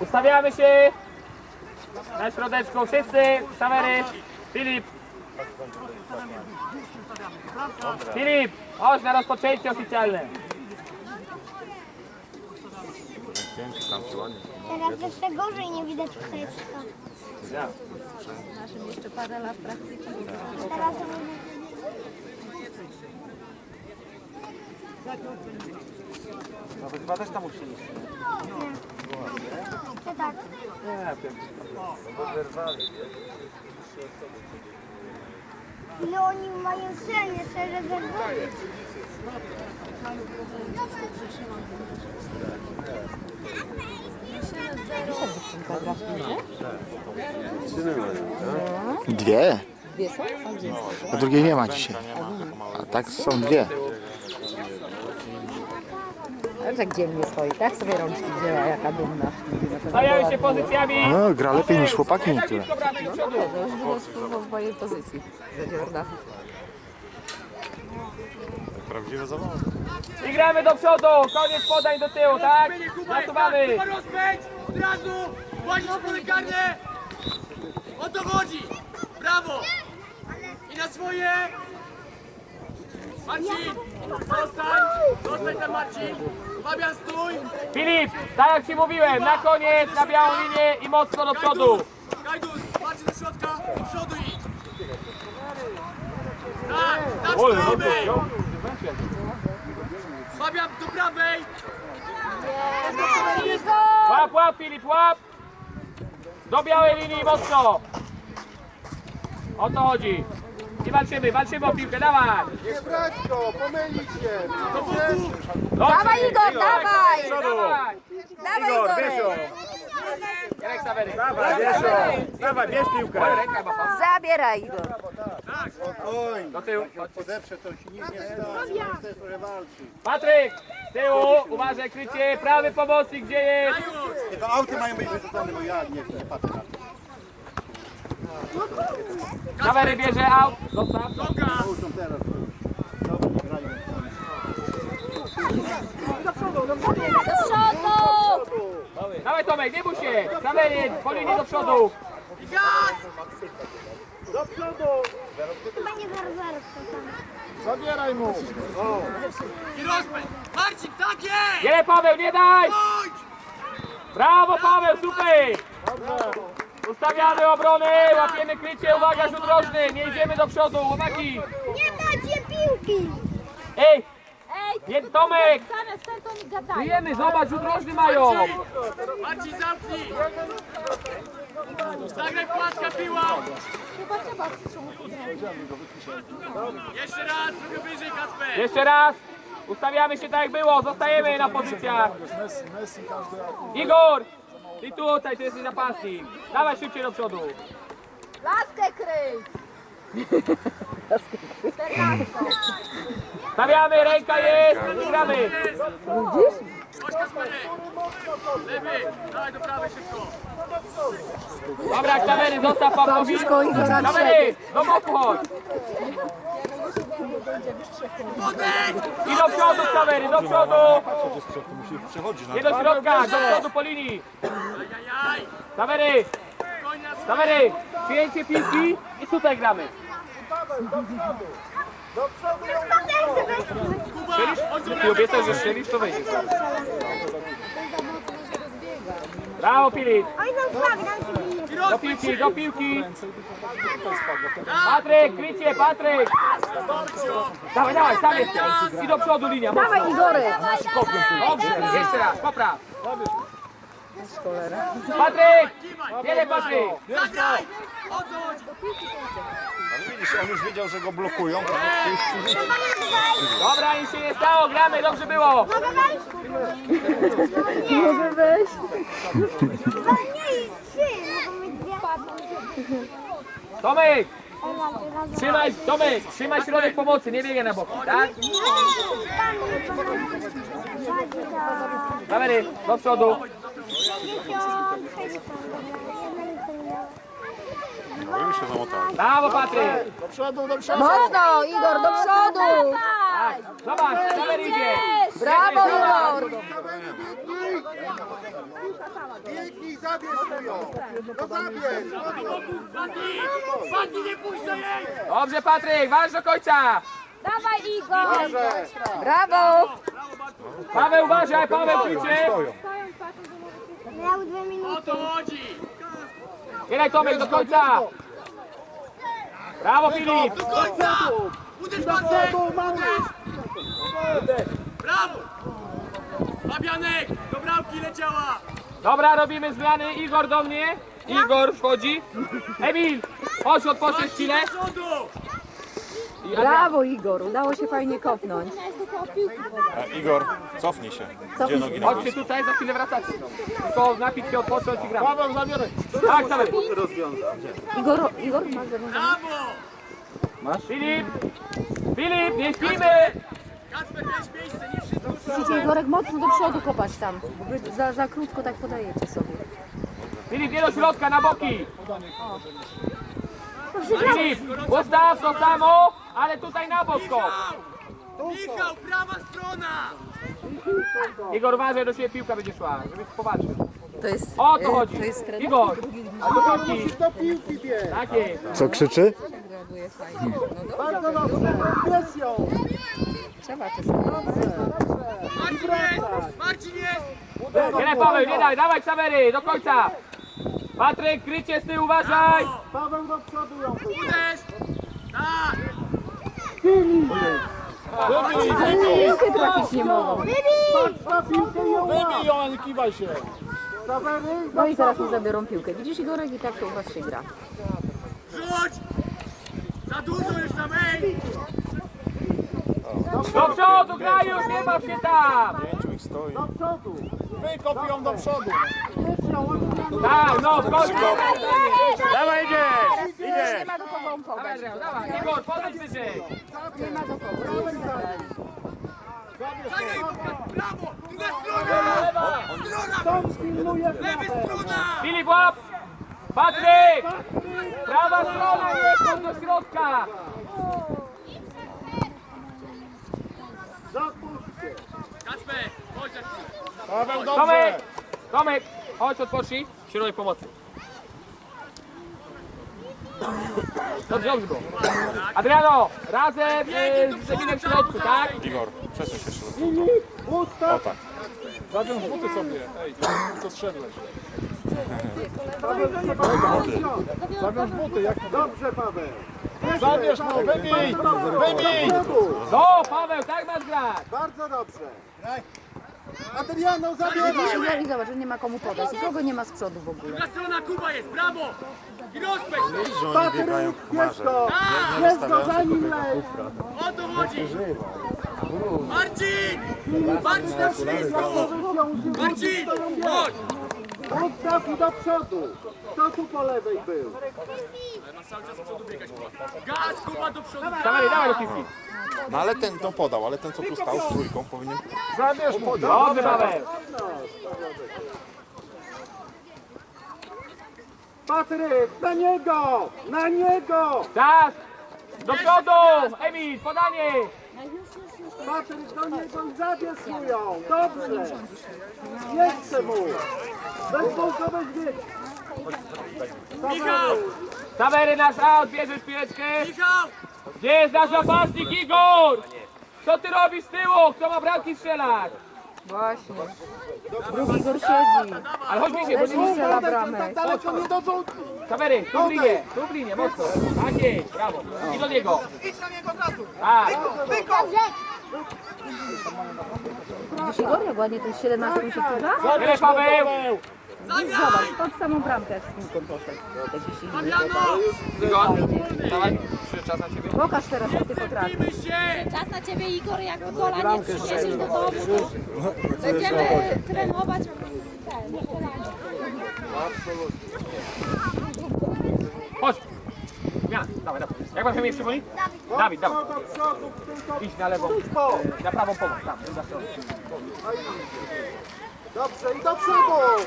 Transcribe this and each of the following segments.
Ustawiamy się na środeczku. Wszyscy, kamery. Filip. Filip, chodź na rozpoczęcie oficjalne. Teraz jeszcze gorzej nie widać pteczka. Naszym jeszcze parę lat praktyki. Teraz No to chyba też tam uczyliście. to tak. Ile oni mają ceny, szczerze rzeczywiście. Dwie, Dwie są? a drugiej nie ma dzisiaj. A tak są dwie. Ale tak dzielnie stoi, tak sobie rączki wzięła, jaka dumna. Stawiamy się pozycjami. No, gra lepiej niż chłopaki niektóre. Dobra. To już było w- w mojej pozycji. Zadziorna. Prawdziwe zabawy. I gramy do przodu. Koniec podań do tyłu, tak? Zasuwamy. Rozpędź! Od razu! Płacisz pole karne! O to chodzi! Brawo! I na swoje! Marcin! Zostań! Zostań tam Marcin! Fabian stój! Filip, tak jak Ci mówiłem, na koniec, na białą linię i mocno do przodu. Kajdus! Marcin do środka! Do przodu idź! Tak! Tak stoimy! Fabian do prawej! Łap, łap, Filip, łap. Do białej linii mocno. O to chodzi. I walczymy, walczymy o piłkę, dawaj. Nie brać go, pomylić się. Dawaj Igor, dawaj! Dawaj. Dawaj Igorek! Jarek Sawery. Dawaj, bierz piłkę. Ręka ma pan. Zabieraj Igor! Oj, Do tyłu. podeprze to się nic nie walczyć. Patryk, tyłu, uważaj, krycie, prawy pomocnik, gdzie jest? Nie, to auty mają być wyrzucone, bo ja nie, nie patrzę na to. Sawery bierze aut, zostaw. Noga! Muszą teraz. Dobra, nie grają. Dawaj Tomek, nie bój się. Sawery, po linii do przodu. Gaz! Chyba nie zaraz, zaraz to tam. Zabieraj mu. I rozpędź! Marcin, tak jest! Nie, Paweł, nie daj. Brawo Paweł, super. Ustawiamy obronę, łapiemy krycie, uwaga, rzut rożny, nie idziemy do przodu, chłopaki. Nie macie piłki! Ej, nie, Tomek, Zamiast ten to mi gadają. żyjemy, zobacz, rzut rożny mają. Marcin, zamknij! Zagraj płaska piła! Chyba trzeba Jeszcze raz, trochę wyżej Kasper! Jeszcze raz, ustawiamy się tak jak było, zostajemy na pozycjach. Igor, i tutaj, to jesteś napastnik. Dawaj szybciej do przodu. Laskę kryj! Stawiamy, ręka jest, gramy. Kasperek! Lewy! Dawaj do prawej szybko! Dobra, kamery, zostaw Pawłowi. Kamery, do boku chodź. I do przodu kamery, do przodu. Nie do środka, do przodu po linii. Kamery, kamery, przyjęcie piłki i tutaj gramy. Do Ty lewej! obiecasz, że strzelisz, to wejdziesz. Brawo Filip, Oj, no słaby, dam. I do piłki, do piłki. Patryk, krycie, Patryk. Dawaj, dawaj, tam jesteś. I do przodu linia. Dawaj Igorek! Dobrze, jeszcze raz, popraw. Patryk, wiele Patryk. Zagraj! O to chodzi! Ale widzisz, on już wiedział, że go blokują. Dobra, nic się nie stało, gramy, dobrze było. Mogę wejść? Może wejść? No nie i trzy, mogą mieć dwie. Tomek, trzymaj, Tomek, trzymaj środek pomocy, nie biegaj na boki, tak? Kamery, do przodu. Już się zamotali. Brawo Patryk. Do przodu, do przodu. Mocno, Igor, do przodu! Tak, zobacz, kamery idzie. Brawo, Igor! Zabierz mu ją! No zabierz! Patty, nie puszczaj jej! Dobrze, Patryk, walcz do końca! Dawaj Igor! Brawo! Paweł, uważaj, Paweł kliczy! Miał dwie O minuty. to chodzi! Graj Tomek do końca! Brawo Filip! Do końca! Uderz Bartek! Uderz! Brawo! Fabianek! Do bramki leciała! Dobra, robimy zmiany. Igor do mnie. Igor wchodzi. Emil, chodź odpocząć chwilę. Brawo Igor, udało się fajnie kopnąć. Igor, cofnij się. Gdzie nogi na Chodźcie tutaj, za chwilę wracacie. Tylko napić się, odpocząć i gramy. Paweł, zabieraj. Tak, dawaj. Igor, Igor masz zawiązane? Brawo! Filip! Filip, nie śpimy! Kacper, weź miejsce, nie Musicie Igorek mocno do przodu kopać tam. Wy za, za krótko tak podajecie sobie. Filip, nie do środka, na boki. Filip, ustaw to samo, ale tutaj na bok go. Michał! Prawa strona! Igor, uważaj, do siebie piłka będzie szła, żebyś popatrzył. To jest, O to e, chodzi. to jest trener, Igor, a do piłki. Do piłki bieg! Tak jest. Co krzyczy? reaguje fajnie. No Bardzo dobrze! Bierz ją! trzeba czasami. Marcin jest! Marcin jest! Nie, Paweł, nie daj, dawaj Ksawery, do końca. Patryk, krycie z tyłu, uważaj. Paweł do przodu ją! Uderz! Tak! Piłkę trafić nie mogą. Wybij ją, a nie kiwaj się! No i zaraz mi zabiorą piłkę. Widzisz Igorek i tak to u was się gra. Rzuć! Za dużo już tam, ej! Do przodu, graj już, nie baw się tam. Pięciu ich stoi. do przodu! Wykop ją do przodu! Tak, no, w końcu. Dawaj, idziesz! Nie ma do kogo umpować. Dawaj, dawaj, Igor, podejdź wyżej. Nie ma do kogo. Zagraj, brawo! Druga strona! Strona! Lewy strona! Filip, łap. Patryk, prawa strona, nie do środka. Paweł Tomek, Tomek, chodź, odpocznij. Środek pomocy. Dobrze, dobrze go. Adriano, razem z Emilem w środku, tak? Igor, przesuń się ustaw! O tak. Zawiąż buty sobie, ej, co zszedłeś. Zawiąż buty, jak Dobrze, Paweł! Zabierz no, wybij! Wybij! No, Paweł, tak masz grać. Bardzo dobrze! Adriano, zabieraj! I zobacz, że nie ma komu podać. Nikogo nie ma z przodu w ogóle. Druga strona, Kuba jest, brawo! I rozpędź się! Że oni biegają jak Bierz kumarze. go! Nie Bierz go, rozstawiając za tylko nim biega. leć! O to chodzi! Marcin! Marcin na ślisku! Marcin! Chodź! Ustaw i do przodu! Kto tu po lewej był? Gaz, Kuba, do przodu! Dawaj, dawaj do piłki. No ale ten to podał, ale ten co tu stał z trójką powinien... Zabierz mu! Dobrze, Paweł. Patryk, na niego! Na niego! Czas. Do przodu. Emil, podanie. Patryk, do niego i zabierz mu ją! Dobrze! Nie chcę mu! Bez bąkowej bieg! Michał! Sawery nasz aut, bierzesz piłeczkę. Michał! Gdzie jest nasz napastnik Igor? Co ty robisz z tyłu? Kto ma bramki strzelać? Właśnie. Drugi Igor siedzi. Ale chodź bliżej, bo nie mi muszę. strzela bramek. Daleko nie do rzutu! Sawery, tu w linię, tu w linię, mocno. Tak jest, brawo. I do niego. Tak. Widzisz Igor, jak ładnie ten 17 się gra? Graj, Paweł. Zagraj! Pod samą bramkę z piłką poszedł. Przyszedł czas na. Pokaż teraz, jak ty potrafisz. Czas na ciebie Igor, jak gola nie przyjedziesz do domu, to będziemy trenować ten, na kolanie. Chodź. Zmiana, dawaj, dawaj. Jak pan się mnie przypomni? Dawid, dawaj. Idź na lewą, e, na prawą pomoc, tam, za stronę. Dobrze, i do przodu!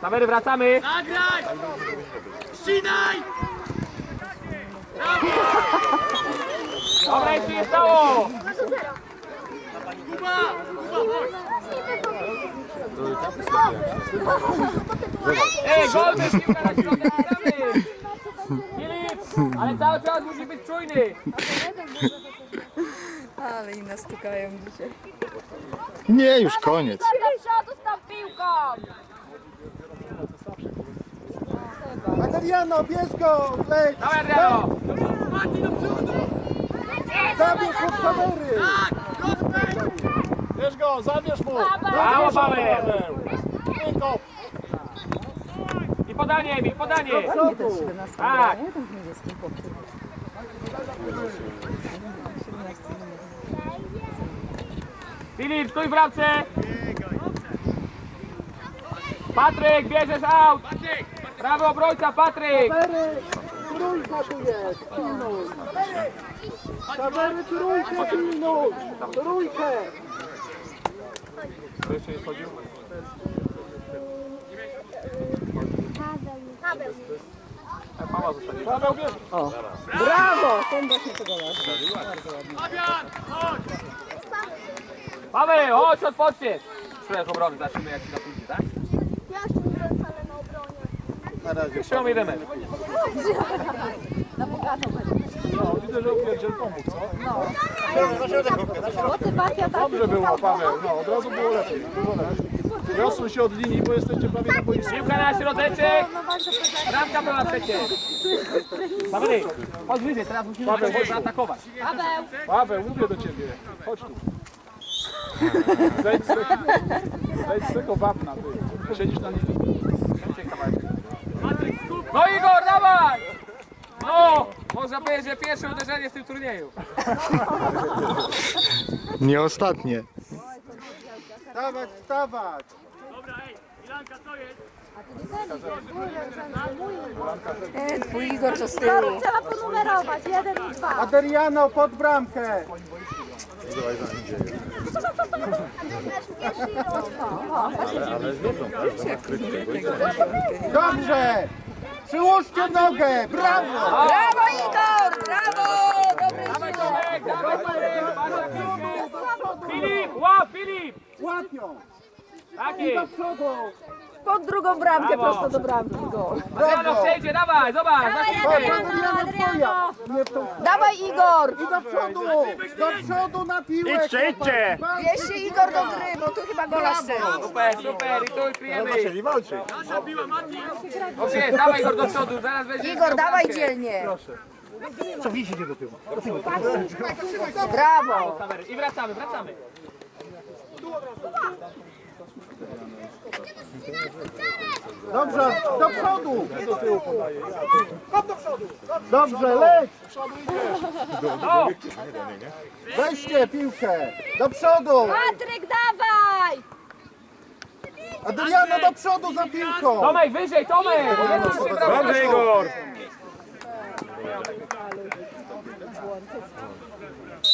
Sawery, wracamy. Zagraj! Ścinaj! Brawo! Dobra, jeszcze nie stało. Kuba! Kuba, chodź! Ej, golby, piłka na środek, gramy! Filip, ale cały czas musi być czujny! Ale i nas stukają dzisiaj. Nie, już koniec. Do przodu z tą piłką! Adriano, bierz go! Leć! Dawaj, Adriano! Mati do przodu! Zabierz mu kamery! Tak! Bierz go, zabierz mu! Brawo, Paweł! Tylko! Podanie, i podanie! Nie też nas Tak. nie? W niebieskim. Filip, stój w bramce! Patryk, bierzesz aut! Prawy obrońca, Patryk! Trójka tu jest! Pilnuj! Trójkę pilnuj! Trójkę! Paweł, bierz! Brawo! Ten właśnie tego Fabian, chodź! Paweł, chodź, odpoczniesz! Szulek obrony, zobaczymy jak ci na pójdzie, tak? Ja się nie wcale na obronie. Jeszcze my idziemy. No, widzę, że upierdziel pomógł, co? Motywacja ta Dobrze było, Paweł, no, od razu było lepiej. Dużo lepiej. Wiosły się od linii, bo jesteście prawie na boisku. Piłka na środeczek! Bramka była przecież! Paweł, chodź wyżej, teraz musimy Paweł, chodź tu. zaatakować. Paweł, Paweł, mówię do ciebie. Chodź tu. Zejdź z tego, zejdź z tego wapna, ty. Siedzisz na nim. No Igor, dawaj! No! Można powiedzieć, że pierwsze uderzenie w tym turnieju. Nie ostatnie. Wstawać, wstawać! E, twój Igor to z tyłu. trzeba ponumerować. Jeden i dwa. Adriano, pod bramkę! Dobrze! Przyłóżcie nogę! Brawo! Brawo Igor! Brawo! Dobry. Filip, łap, Filip! Tak Do jest. przodu! Pod drugą bramkę, Brawo. prosto do bramki. Gol. Adriano przejdzie, dawaj, zobacz, piłkę. Adriano, Dawaj Igor! I do przodu! Do przodu na piłę! Idźcie, idźcie! Wieź się Igor do gry, bo tu chyba gola strzelił. Super, super, i tu kryjemy. walczyć. Nasza piła, Mati! Dobrze jest, dawaj Igor do przodu, zaraz będzie. Igor, dawaj dzielnie. Brawo! I wracamy, wracamy. Dobrze, do przodu! Dobrze, leć! No, Weźcie piłkę! Do przodu! Patryk, dawaj! Adriano, do przodu za piłką! Tomek, wyżej, Tomek! Nie Dobrze, Igor!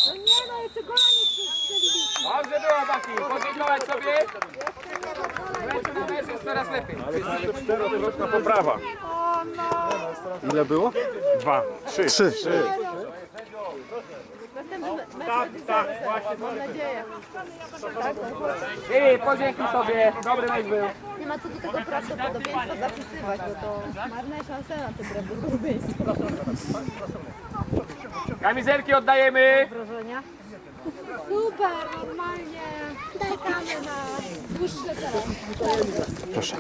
No nie no, jeszcze gola nie strzeliliśmy. Dobrze było, Baki, podziękować sobie. Mecz jest coraz lepiej. Czterokrotna poprawa. Ile było? Dwa, trzy. Trzy. I podziękuj sobie, dobry mecz był. Nie ma co do tego prawdopodobieństwa zapisywać, bo to marne szanse na to prawdopodobieństwo. Kamizelki oddajemy. Super, normalnie. Czekamy na teraz.